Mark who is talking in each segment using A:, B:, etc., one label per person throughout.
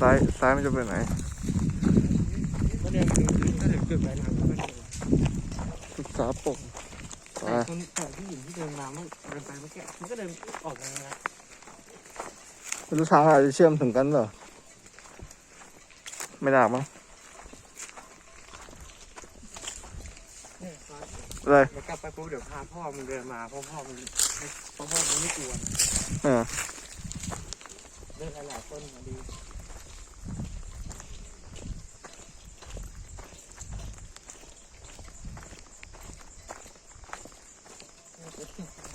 A: ซ้ายซ้ายมันจะไปไหน
B: ก็เดินไปก็เดินเกิดไปทางนั้น
A: ศึกษาปกไป
B: แต่คนแต่ผู้หญิงที่เดินมาเมื่อเดินไปเมื่อกี้มันก็เดินออกมาแล้ว
A: ไม่รู้ทางอาจจะเชื่อมถึงกันเหรอ ไม่ได้มั้ง
B: เนี่ยตอน
A: เลย
B: เดี๋ยวกลับไปปุ๊บเดี๋ยวพาพ่อมึงเดินมาเพราะพ่อมึงไม่เพราะพ่อมึงไม่กลัว
A: เออ
B: เดินหลายๆคนมาดี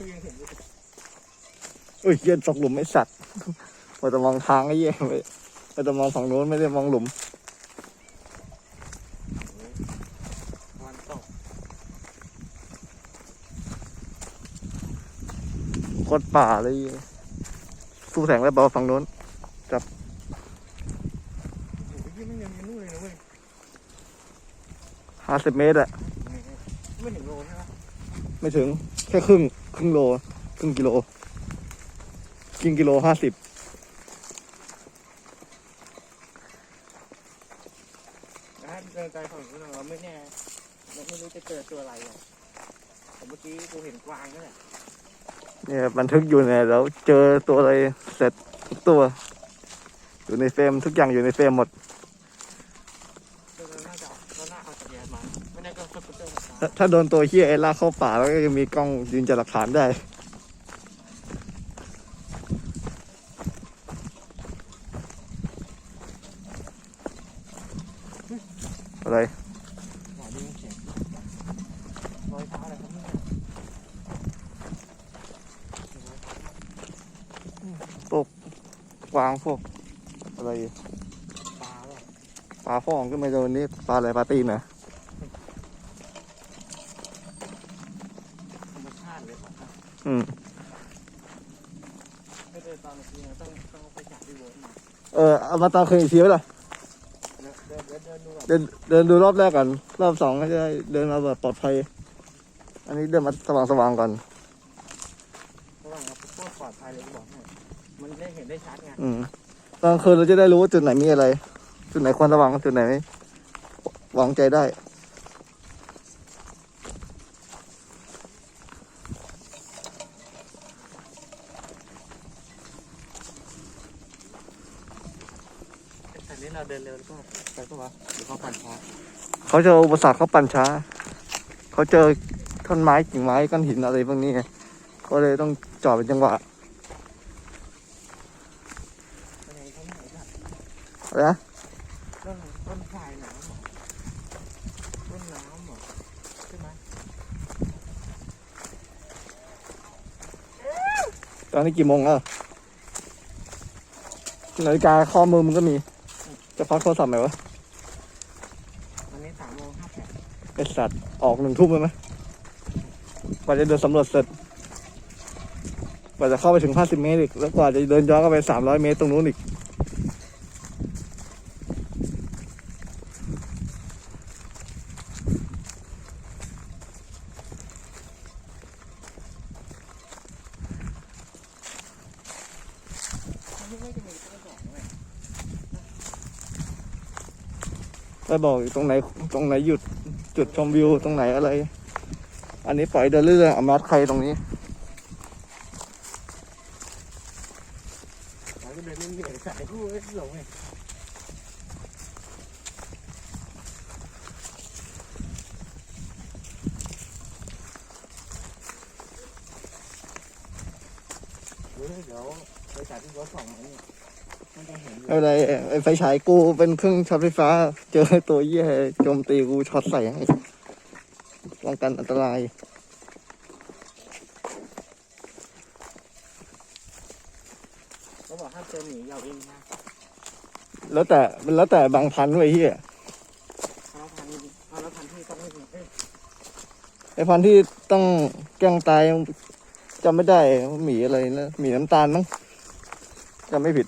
B: คือยังเห็นอยู่
A: อุ้ยเย็นตกหลุมไอ้สัตว์ว่าจะมองทางไอ้เหี้ยไปว่าจะมองฝั่งโน้นไม่ได้มองหลุม
B: วันตก
A: โคตรป่าเลยสู้แสงแล้วเบาฝั่งโน้น
B: โอ้โหยี่ไม่ยังมีนู่นเลยนะเว้ย
A: ห้าสิบเมตรอะ
B: ไม่ถึงโลใช่ไหม
A: ไม่ถึง แค่ครึ่งครึ่งโลครึ่งกิโลครึ่งกิโลห้าสิบ
B: นะเดินไปฝั่งนู้นเราไม่แน่เราไม่รู้จะเจอตัวอะไรหรอกแต่เมื่อกี้กูเห็นกวางนั่นแหละ
A: เนี่ยบันทึกอยู่เนี่ยแล้วเจอตัวอะไรเสร็จทุกตัว อยู่ในเฟรมทุกอย่างอยู่ในเฟรมหมด ถ้าโดนตัวเฮียไอ้ลากเข้าป่าแล้วก็ยังมีกล้องยืนจับหลักฐานได้อะไร
B: หาดูเขียนรอยเท้าอะไรครับเนี่ย
A: วางพวกอะไร
B: ปลาว่ะ
A: ปลาฟองก็ไม่โดนนี่ปลาอะไรปลาตีนนะ
B: ธรรมชาติเลยว่ะ
A: อืม
B: ไม่เดินตอนเมื่อกี้นะต้องต้องไปจับที่โบนมา
A: เออเอามาตามคืนอีกทีไหมล่ะ
B: เดินเดินเดินเดินดูแบบ
A: เดินเดินดูรอบแรกก่อนรอบสองก็จะได้เดินมาแบบปลอดภัย อันนี้เดินมาสว่างสว่างๆก่อน
B: ระหว่างเราโคตรปลอดภัยเลยกูบอกให้มันได้เห็นได้ชัดไง
A: อืมตอนกลางคืนเราจะได้รู้ว่าจุดไหนมีอะไร จุดไหนควรระวังจุดไหนไม่วางใจได้
B: นี้เราเดินเร็วแล้วก็ไปก็วะเดี๋ยวเขาปั่นช้า
A: เขาเจออุปสรรคเขาปั่นช้า เขาเจอท่อนไม้กิ่งไม้ก้อนหินอะไรพวกนี้ไงเขาเลยต้องจอดเป็นจังหวะ
B: ไปไหนเขาไม่ไหนจ้ะ
A: อะไรนะ
B: ต้นต้นพายน้ำเหรอต้นน้ำเหรอใช่ไหม
A: ตอนนี้กี่โมงแล้วนาฬิกาข้อมือมึงก็มี จะพักโทรศัพท์ไหมวะ
B: วันนี้สามโมงห้าแปด
A: ไอสัตว์ออกหนึ่งทุ่มเลยไหมกว่าจะเดินสำรวจเสร็จ กว่าจะเข้าไปถึงห้าสิบเมตรอีก แล้วกว่าจะเดินย้อนเข้าไปสามร้อยเมตรตรงนู้นอีก
B: มันไม่จะมีต้นดอกเลย
A: ไปบอกอยู่ตรงไหนตรงไหนหยุดจุดชมวิวตรงไหนอะไร อันนี้ปล่อยเดินเรื่อยๆอาแมสใครตรงนี้
B: เราจะเดินเหนื่อยๆสายกูไม่หลงไงเดี๋ยวเดี๋ยวไปจัดที่รถสองมันเนี่ยมั นจะเห็นอยู่
A: ไม่เป็นไรไอ้ไฟฉายกูเป็นเครื่องช็อตไฟฟ้า เจอตัวเหี้ยโจมตีกูช็อตใส่ให้ป้องกันอันตราย
B: เขาบอกห้ามเจอหมีเหยาเองนะ
A: แล้วแต่แล้วแต่บางพันธุ์ไว้ยเหี้ย
B: เอาแล้วพันเอาแล้วพันที่ต้องไม่ถึงเอ้ย
A: ไอ้พันธุ์ที่ต้องแกล้งตายจำไม่ได้ว่าหมีอะไรนะหมีน้ำตาลมั้งจำไม่ผิด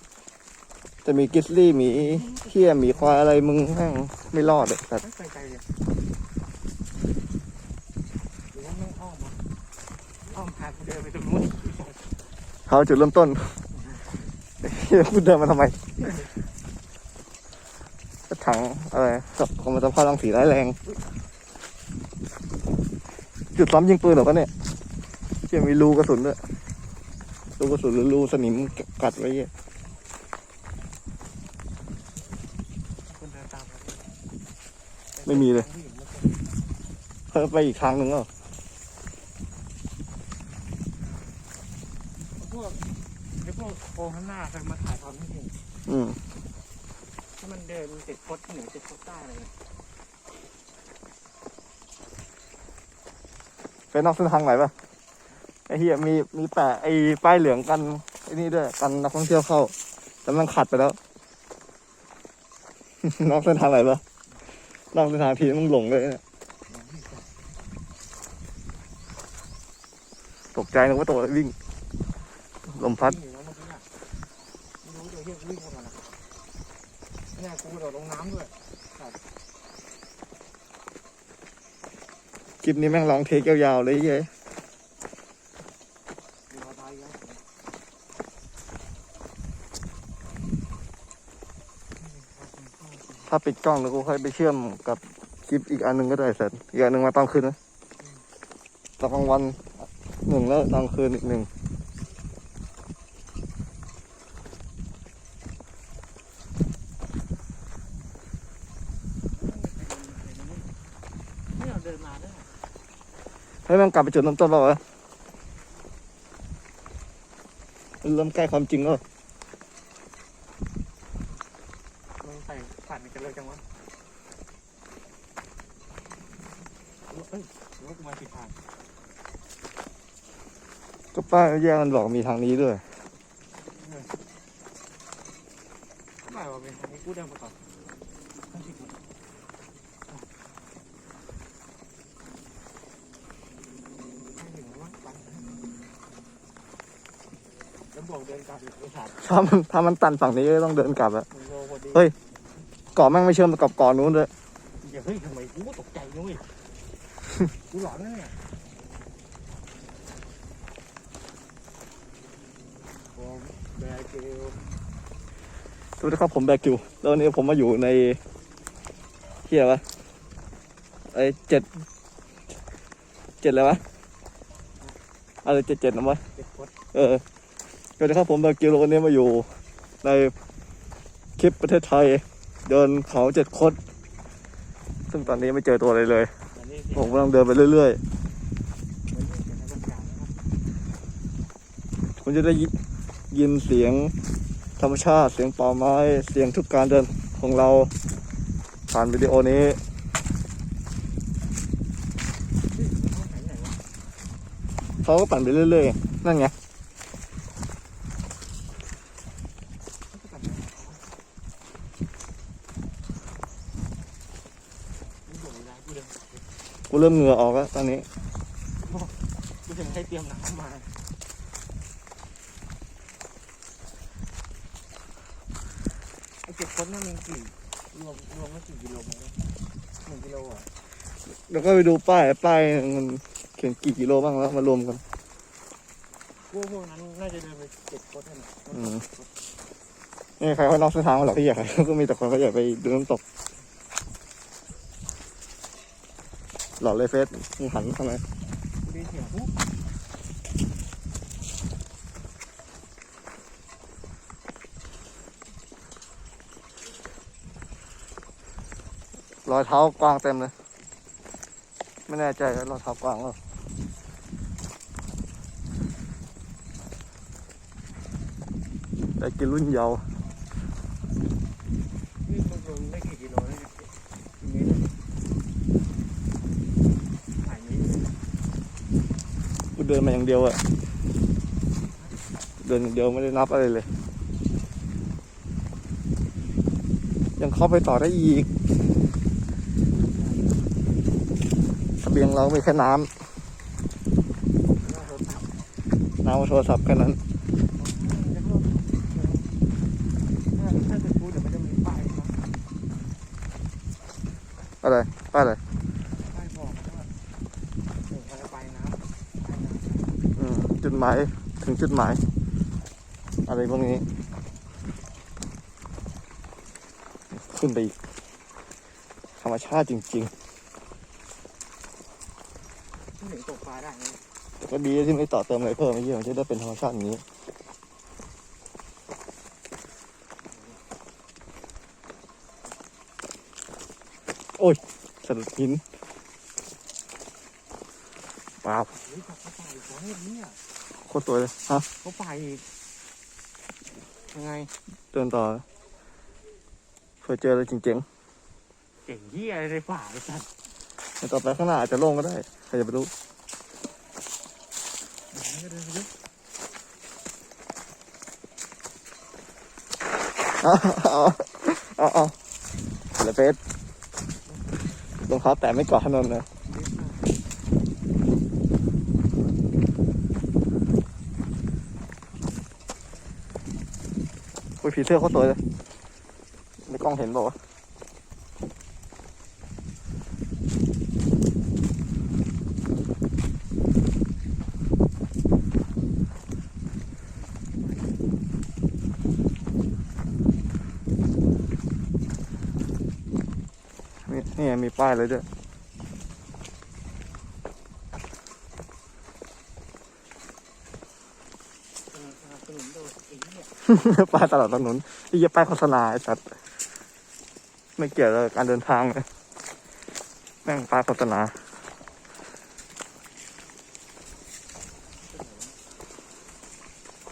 A: จะมีกริซลี่หมีเขี้ยหมีควายอะไรมึงแม่งไม่รอดเลยแต่
B: เลยหรือว่าไม่อ้อมวะอ้อมพากูเขา
A: จุดเริ่มต้นเหี้ยพูดเดินมาทำไมถังอะไรกับคอมพิวเตอร์พารังสีร้ายแรง จุดซ้อมยิงปืนหรอปะเนี่ยเชี่ยมีรูกระสุนด้วยรูกระสุนหรือรูสนิมกัดไว้เหี้ย
B: เดินตามครับ
A: ไม่มีเลยเพิ่มไปอีกทางหนึ่งเหรอ
B: พวกไอ้พวกโครงข้างหน้าเคยมาถ่ายทำให้เห็น
A: อืม
B: ถ้ามันเดินติดคดเหนือติดคดใต้อะไรเงี้ย
A: ไปนอกเส้นทางไหนปะไอ้เหี้ยมีมีแปะไอ้ป้ายเหลืองกันไอ้นี่ด้วยกันนักท่องเที่ยวเข้าแต่มันขัดไปแล้ว นอกเส้นทางไหนปะ นอกเส้นทางทีมึงหลงเลยเนี่ยตกใจนึกว่าตัวอะไรวิ่ง ลมพัด
B: วิ่งอยู่แล้วเมื่อกี้น่ะไม่รู้ตัวเฮียวิ่งเข้ามานะเนี่ยกูกระโดดลงน้ำด้วย
A: คลิปนี้แม่งลองเทคยาวๆเลยเย้ย
B: มีรอยตายแล้ว
A: ถ้าปิดกล้องแล้วกูค่อยไปเชื่อมกับคลิปอีกอันหนึ่งก็ได้เสร็จอีกอันหนึ่งมาตอนคืนนะตอนกลางวันหนึ่งแล้วตอนคืนอีกหนึ่งให้มันกลับไปจุดเริ่มต้นเปล่าวะมันเริ่มใกล้ความจริงแล้ว
B: มึ งใส่ฝันกันเลยจังวะเอ้ยหรือว่ากูมาผิดทาง
A: ก็ป้ายแยกมันบอกมีทางนี้ด้วย
B: ไม่ว่าเป็นทางนี้กูเดินมาก่อนไม่ผิดมั้งไม่ถึงแล้วมั้งปันแล้วบอกเดินกลับอีกไอ้สัตว์
A: ถ้ามันถ้ามันตันฝั่งนี้ก็ต้องเดินกลับอะ
B: มึงโลพอดี
A: เฮ้ย เกาะแม่งไม่เชื่อมกับเกาะนู้นเลย
B: อย่าเฮ้ยทำไมกูก็ตกใจนะเว้ยกูหลอนนะเนี่ยผมแบกเกล
A: สวัสดีครับผมแบกิวแล้ววันนี้ผมมาอยู่ในเที่ยวะไอ้เจ็ดเจ็ดอะไรวะอะไรเจ็ดเจ็ดนะวะ
B: เจ็บปวด
A: เออสวัสดีครับผมแบกิวแล้ววันนี้มาอยู่ในคลิปประเทศไทย เดินเขาเจ็ดคด ซึ่งตอนนี้ไม่เจอตัวอะไรเลย ผมกำลังเดินไปเรื่อยๆคุณจะได้ยินเสียงธรรมชาติ เสียงป่าไม้ เสียงทุกการเดินของเรา ผ่านวิดีโอนี้
B: เขา
A: ก็ปั่นไปเรื่อยๆ นั่นไง
B: นี่บอกเลยนะกูเดิน
A: กูเริ่มเหงื่อออกแล้วตอนนี้
B: กูถึงให้เตรียมน้ำมา ไอ้เจ็ดคนนั่นมันกี่รวมรวมแล้วกี่กิโลเมตรหนึ่งกิโลอะ
A: แล้วก็ไปดูป้ายป้ายมันเขียนกี่กิโลบ้างแล้วมารวมกัน
B: พวกพวกนั้นน่าจะเดินไปเจ็ดคนนั่นแหละ
A: อืมนี่ใครเขานอกเส้นทางมาหรอกที่อยากก็มีแต่คนเขาอยากไปดูน้ำตก หลอดเลยเฟสมึงหันทำไม
B: กูได้เสียงปุ๊บ
A: รอยเท้ากวางเต็มเลย ไม่แน่ใจว่ารอยเท้ากวางหรอแต่กินรุ่นเยาว์
B: นี่มันรวมได้กี่กิโลได้กี่เมตรหายเมตร
A: กูเดินมาอย่างเดียวอะเดินอย่างเดียวไม่ได้นับอะไรเลย ยังเข้าไปต่อได้อีกเสบียงเรามีแค่น้ำ
B: น่าสนใจ
A: น้ำกับโทรศัพท์แค่นั้น
B: ถ้าจะพูดเดี๋ยวมันจะมีป้ายนะ
A: อะไรป้ายอะไร
B: ป้ายบอกว่าหนึ่งอะไรไปน้ำ
A: อื มจุดหมายถึงจุดหมาย อะไรพวกนี้ ขึ้นไปอีกรรมชาติจริง
B: ที่ถึงตกปลาได้นะ
A: ๆแต่ก็ดีที่ไม่ต่อเติมอะไรเพิ่มไอ้เหี้ยมันจะได้เป็นธรรมชาติอย่างนี้โอ้ยสะดุดหินว้าว
B: เฮ้ยจับเขาไปอีกแล้วเนี่ย
A: โคตรสวยเลยฮะ
B: เขาไปอีกยังไง
A: เดินต่อเผื่อเจออะไรจริง
B: เก่งเหี้ยอะไรในป่าไอ้สัตว์
A: ๆแต่ต่อไปข้างหน้าอาจจะโล่งก็ได้ใครจะไปรู้
B: เดินไปดิ
A: เอาเอาเอาเอาเหลือเฟสรองเท้าแตะไม่เกาะถนนเลยอุ้ย ผีเสื้อโคตรสวยเลยในกล้องเห็นบอกว่านี่มีป้ายเลยด้วย
B: เออสนับสนุนโดยไอ้เหี้ย
A: ป้ายตลอดถนนที่จะป้ายโฆษณาไอ้สัตว์ไม่เกี่ยวกับการเดินทางเลยแม่งป้ายโฆษณา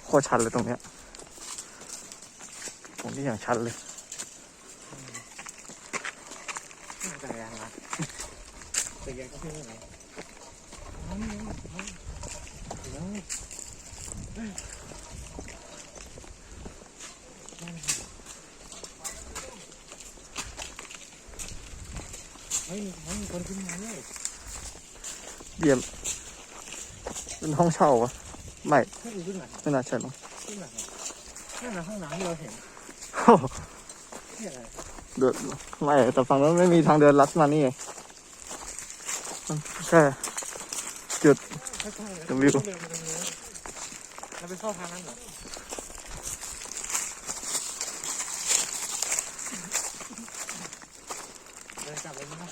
A: โคตรชันเลยตรงเนี้ยตรงนี้อย่างชันเลย
B: จักรยานมาจักรยานก็เพื่อนอะไรเอาเนี่ยเอาเอาเฮ้ยเฮ้ยมีคนขึ้นมาเลย
A: เยี่ยมเป็นห้องเช่าวะไม่
B: ขึ้นขึ้นมา
A: ไม่น่าใช่หรอก
B: ขึ้นมานั่นนะห้องน้ำที่เราเห็น
A: โอ้โห
B: ที่อะไร
A: เดินไม่แต่ฝั่งนั้นไม่มีทางเดินลัดมานี่ไงมันแค่
B: ไม่ใช่
A: เดี๋ยววิว
B: เดินไปตรงนู้นเราไปเข้าทางนั้นเหรอ เดินกลับไปมั้ย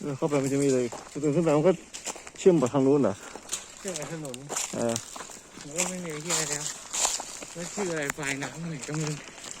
A: เดินเข้าไปมันจะมีเลยเดินขึ้นไปมันก็เชื่อมกับทางนู้นเหรอ
B: เชื่อถนน
A: เออ
B: ผมก็ไม่มีที่อะไรแล้วแล้วชื่ออะไรปลายน้ำไหนก็ไมึง